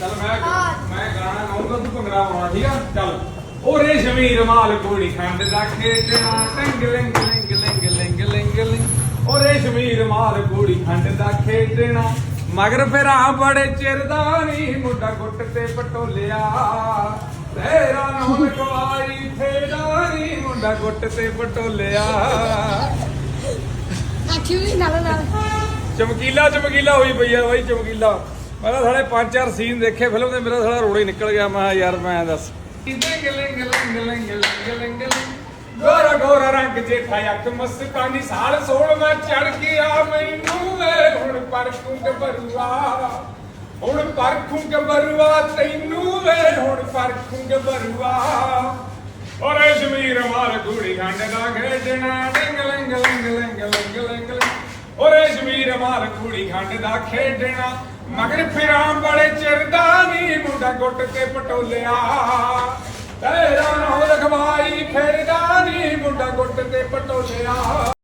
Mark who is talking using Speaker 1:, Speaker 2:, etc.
Speaker 1: ਤਾਂ ਤੂੰ ਭੰਗੜਾ ਪਾਉਣਾ ਠੀਕ ਆ? ਚੱਲ। ਉਹ ਰੇਸ਼ਮੀ ਰਮਾਲ ਕੋੜੀ ਖੰਡ ਦਾ ਖੇਡਣਾ ਟੰਗ ਲਿੰਗ ਲਿੰਗ ਲਿੰਗ ਲਿੰਗ ਲਿੰਗ ਲਿੰਗ। ਉਹ ਰੇਸ਼ਮੀ ਰਮਾਲ ਕੋੜੀ ਖੰਡ ਦਾ ਖੇਡਣਾ ਮਗਰ ਫਿਰਾਂ ਬੜੇ ਚਿਰ ਦਾ ਨੀ ਮੁੰਡਾ ਗੁੱਟ ਤੇ ਪਟੋਲਿਆ। ਤੇਰਾ ਨਾਮ ਕਵਾਈ ਫੇਰਾ ਨੀ ਮੁੰਡਾ ਗੁੱਟ ਤੇ ਪਟੋਲਿਆ।
Speaker 2: ਆਖੀ ਵੀ ਨਾਲ ਨਾਲ।
Speaker 1: ਚਮਕੀਲਾ ਚਮਕੀਲਾ ਹੋਈ ਪਈ ਆ ਬਾਈ ਚਮਕੀਲਾ। ਮੈਂ ਤਾਂ ਸਾਲੇ ਪੰਜ ਚਾਰ ਸੀਨ ਦੇਖੇ ਫਿਲਮ ਦੇ ਮੇਰਾ ਸਾਲਾ ਰੋੜਾ ਹੀ ਨਿਕਲ ਗਿਆ ਮੈਂ ਯਾਰ ਮੈਂ ਦੱਸ। ਗੋਰਾ ਗੋਰਾ ਰੰਗ ਜੇਠਾ ਅੱਖ ਮਸਤਾਨੀ ਸਾਲ ਸੋਲ ਮੈਂ ਚੜ ਗਿਆ ਮੈਨੂੰ। ਵੇ ਹੁਣ ਪਰਖੂੰ ਗਬਰੂਆ ਹੁਣ ਪਰਖੂੰ ਗਬਰੂਆ ਤੈਨੂੰ। ਵੇ ਹੁਣ ਪਰਖੂੰ ਗਬਰੂਆ ਓਰੇ ਜ਼ਮੀਰ ਮਾਰ ਗੂੜੀ ਖੰਡ ਦਾ ਖੇਡਣਾ ਡਿੰਗ ਲਿੰਗ ਲਿੰਗ ਮਾਰ ਖੂੜੀ ਖੰਡ ਦਾ ਖੇਡਣਾ, ਮਗਰ ਫਿਰਾਂ ਬੜੇ ਚਿਰਦਾ ਨੀ ਮੁੰਡਾ ਗੁੱਟ ਤੇ ਪਟੋਲਿਆ। ਤੇਰਾ ਨਾਮ ਰਖਵਾਈ, ਫਿਰਦਾ ਨੀ ਮੁੰਡਾ ਗੁੱਟ ਤੇ ਪਟੋਲਿਆ।